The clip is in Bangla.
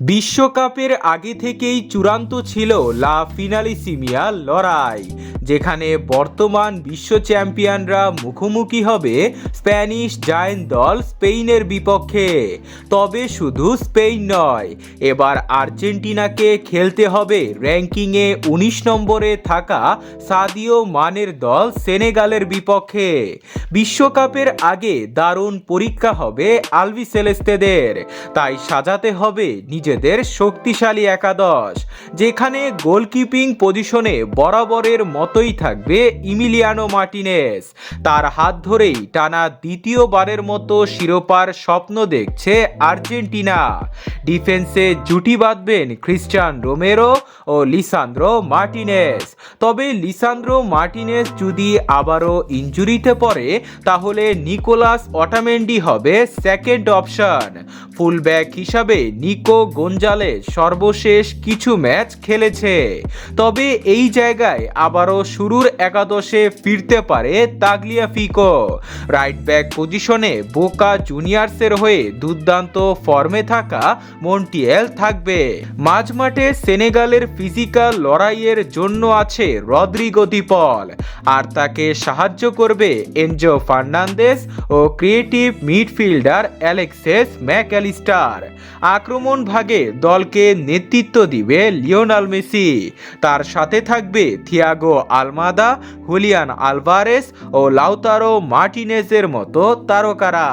বিশ্বকাপের আগে থেকেই চূড়ান্ত ছিল লা ফিনালিসিমিয়া লড়াই। যেখানে বর্তমান বিশ্ব চ্যাম্পিয়নরা মুখোমুখি হবে স্প্যানিশ জায়েন্ট দল স্পেনের বিপক্ষে। তবে শুধু স্পেন নয়, এবার আর্জেন্টিনাকে খেলতে হবে র্যাঙ্কিংয়ে উনিশ নম্বরে থাকা সাদিও মানের দল সেনেগালের বিপক্ষে। বিশ্বকাপের আগে দারুণ পরীক্ষা হবে আলভি সেলেস্তেদের, তাই সাজাতে হবে নিজেদের শক্তিশালী একাদশ, যেখানে গোলকিপিং পজিশনে বরাবরের মতোই থাকবে ইমিলিয়ানো মার্টিনেস। তার হাত ধরেই টানা দ্বিতীয়বারের মতো শিরোপার স্বপ্ন দেখছে আর্জেন্টিনা। ডিফেন্সে জুটি বাঁধবেন খ্রিস্টান রোমেরো ও লিসান্দ্রো মার্টিনেস। তবে লিসান্দ্রো মার্টিনেস যদি আবারও ইঞ্জুরিতে পড়ে, তাহলে নিকোলাস অটামেন্ডি হবে সেকেন্ড অপশন। ফুলব্যাক হিসাবে নিকো গোঞ্জালেস সর্বশেষ কিছু ম্যাচ খেলেছে। তবে এই জায়গায় আবারও শুরুর একাদশে ফিরতে পারে তাগলিয়া ফিকো। রাইট ব্যাক পজিশনে বোকা জুনিয়র্সের হয়ে দুর্দান্ত ফর্মে থাকা মন্টিয়েল থাকবে। মাঝমাঠে সেনেগালের ফিজিক্যাল লড়াইয়ের জন্য আছে রদ্রিগো দিপল আর তাকে সাহায্য করবে এনজো ফার্নান্দেস ও creative midfielder Alexis Mac Allister. আক্রমণ ভাগে দলকে নেতৃত্ব দিবে লিওনাল মেসি। তার সাথে থাকবে থিয়াগো আলমাদা হুলিয়ান আলভারেস ও লাউতারো মার্টিনেজের মতো তারকারা।